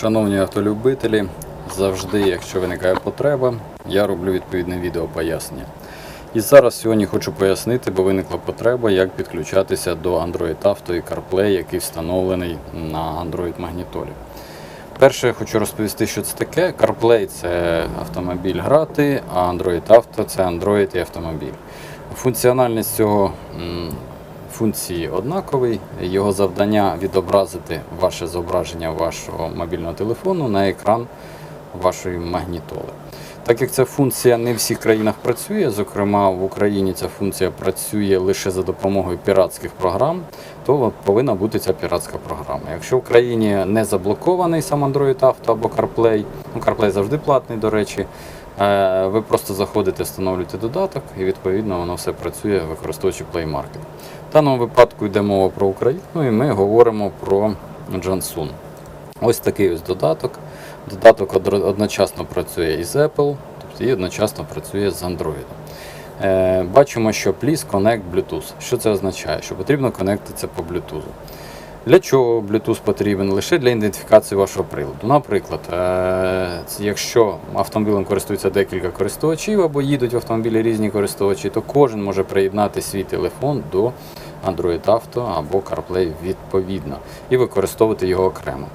Шановні автолюбителі, завжди, якщо виникає потреба, я роблю відповідне відео пояснення. І зараз сьогодні хочу пояснити, бо виникла потреба, як підключатися до Android Auto і CarPlay, який встановлений на Android магнітолі. Перше я хочу розповісти, що це таке. CarPlay це автомобіль грати, а Android Auto це Android і автомобіль. Функціональність цього функції однаковий. Його завдання відобразити ваше зображення вашого мобільного телефону на екран вашої магнітоли. Так як ця функція не в всіх країнах працює, зокрема в Україні ця функція працює лише за допомогою піратських програм, то повинна бути ця піратська програма. Якщо в країні не заблокований сам Android Auto або CarPlay, ну CarPlay завжди платний, до речі, ви просто заходите, встановлюєте додаток і відповідно воно все працює, використовуючи Play Market. В даному випадку йде мова про Україну і ми говоримо про Jansun. Ось такий ось додаток. Додаток одночасно працює із Apple, тобто і одночасно працює з Android. Е, бачимо, що Please Connect Bluetooth. Що це означає? Що потрібно конектитися по Bluetooth. Для чого Bluetooth потрібен? Лише для ідентифікації вашого приладу. Наприклад, е, якщо автомобілем користується декілька користувачів або їдуть в автомобілі різні користувачі, то кожен може приєднати свій телефон до Android Auto або CarPlay відповідно і використовувати його окремо.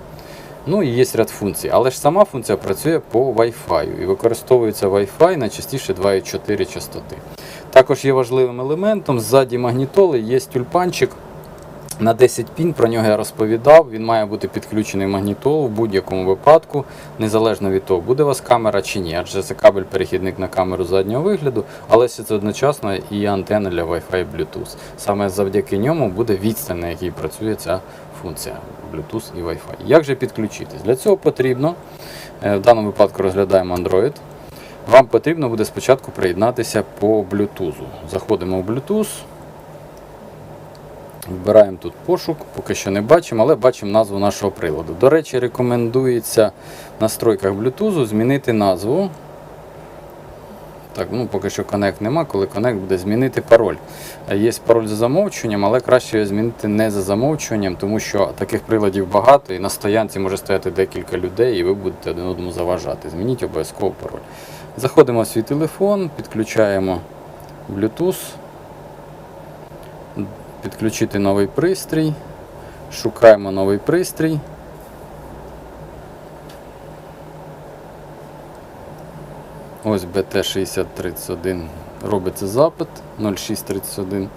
Ну і є ряд функцій, але ж сама функція працює по Wi-Fi і використовується Wi-Fi найчастіше 2,4 частоти. Також є важливим елементом ззаді магнітоли є тюльпанчик на 10 пін. Про нього я розповідав. Він має бути підключений магнітолу в будь-якому випадку, незалежно від того, буде у вас камера чи ні. Адже це кабель-перехідник на камеру заднього вигляду, але це одночасно і антенна для Wi-Fi і Bluetooth. Саме завдяки ньому буде відстань, на якій працює ця функція Bluetooth і Wi-Fi. Як же підключитись? Для цього потрібно, е, в даному випадку розглядаємо Android. Вам потрібно буде спочатку приєднатися по Bluetooth. Заходимо в Bluetooth. Вбираємо тут пошук, поки що не бачимо, але бачимо назву нашого приладу. До речі, рекомендується в настройках Bluetooth змінити назву. Так, ну поки що Connect нема, коли Connect буде змінити пароль. Е, Є пароль за замовчуванням, але краще його змінити не за замовчуванням, тому що таких приладів багато і на стоянці може стояти декілька людей, і ви будете один одному заважати. Змініть обов'язково пароль. Заходимо в свій телефон, підключаємо Bluetooth, підключити новий пристрій, шукаємо новий пристрій. Ось BT6031 робиться запит 0631.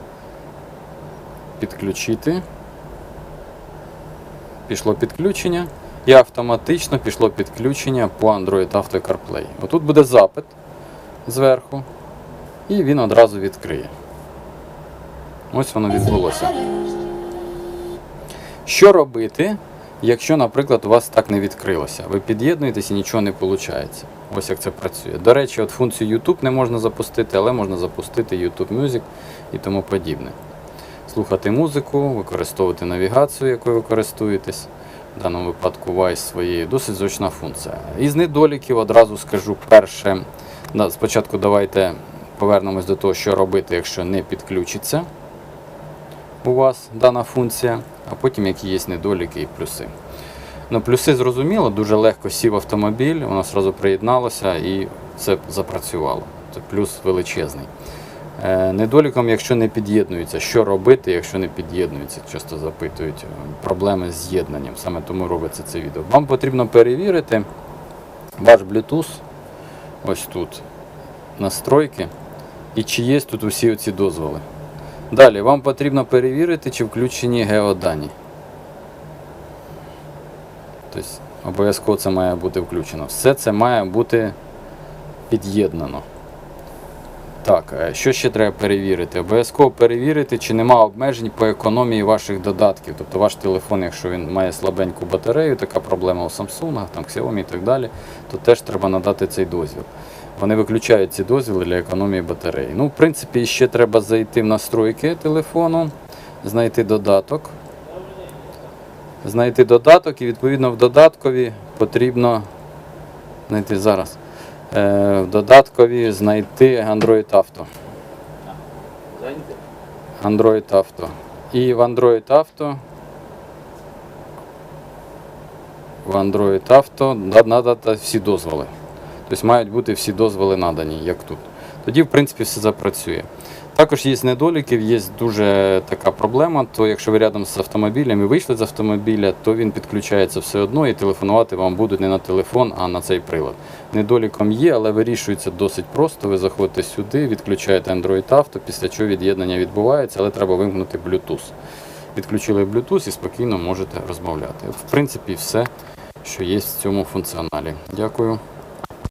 Підключити. Пішло підключення. І автоматично пішло підключення по Android Auto CarPlay. Отут буде запит зверху. І він одразу відкриє. Ось воно відбулося. Що робити, якщо, наприклад, у вас так не відкрилося? Ви під'єднуєтесь і нічого не виходить. Ось як це працює. До речі, от функцію YouTube не можна запустити, але можна запустити YouTube Music і тому подібне. Слухати музику, використовувати навігацію, якою ви користуєтесь. В даному випадку Vice своєю досить зручна функція. Із недоліків одразу скажу перше. Спочатку давайте повернемось до того, що робити, якщо не підключиться у вас дана функція, а потім які є недоліки і плюси. Ну, плюси зрозуміло, дуже легко сів автомобіль, воно одразу приєдналося і це запрацювало. Це плюс величезний. Е, недоліком, якщо не під'єднується, що робити, якщо не під'єднується, часто запитують е, проблеми з з'єднанням, саме тому робиться це відео. Вам потрібно перевірити ваш Bluetooth, ось тут, настройки, і чи є тут усі оці дозволи. Далі вам потрібно перевірити, чи включені геодані. Тобто обов'язково це має бути включено. Все це має бути під'єднано. Так, е, що ще треба перевірити? Обов'язково перевірити, чи нема обмежень по економії ваших додатків. Тобто ваш телефон, якщо він має слабеньку батарею, така проблема у Samsung, там, Xiaomi і так далі, то теж треба надати цей дозвіл. Вони виключають ці дозвіли для економії батареї. Ну, в принципі, ще треба зайти в настройки телефону, знайти додаток. Знайти додаток і відповідно в додаткові потрібно знайти зараз. Е, в додаткові знайти Android Auto. Android Auto. І в Android Auto в Android Auto надати всі дозволи. Тобто мають бути всі дозволи надані, як тут. Тоді, в принципі, все запрацює. Також є недоліків, є дуже така проблема, то якщо ви рядом з автомобілем і вийшли з автомобіля, то він підключається все одно і телефонувати вам будуть не на телефон, а на цей прилад. Недоліком є, але вирішується досить просто. Ви заходите сюди, відключаєте Android Auto, після чого від'єднання відбувається, але треба вимкнути Bluetooth. Відключили Bluetooth і спокійно можете розмовляти. В принципі, все, що є в цьому функціоналі. Дякую.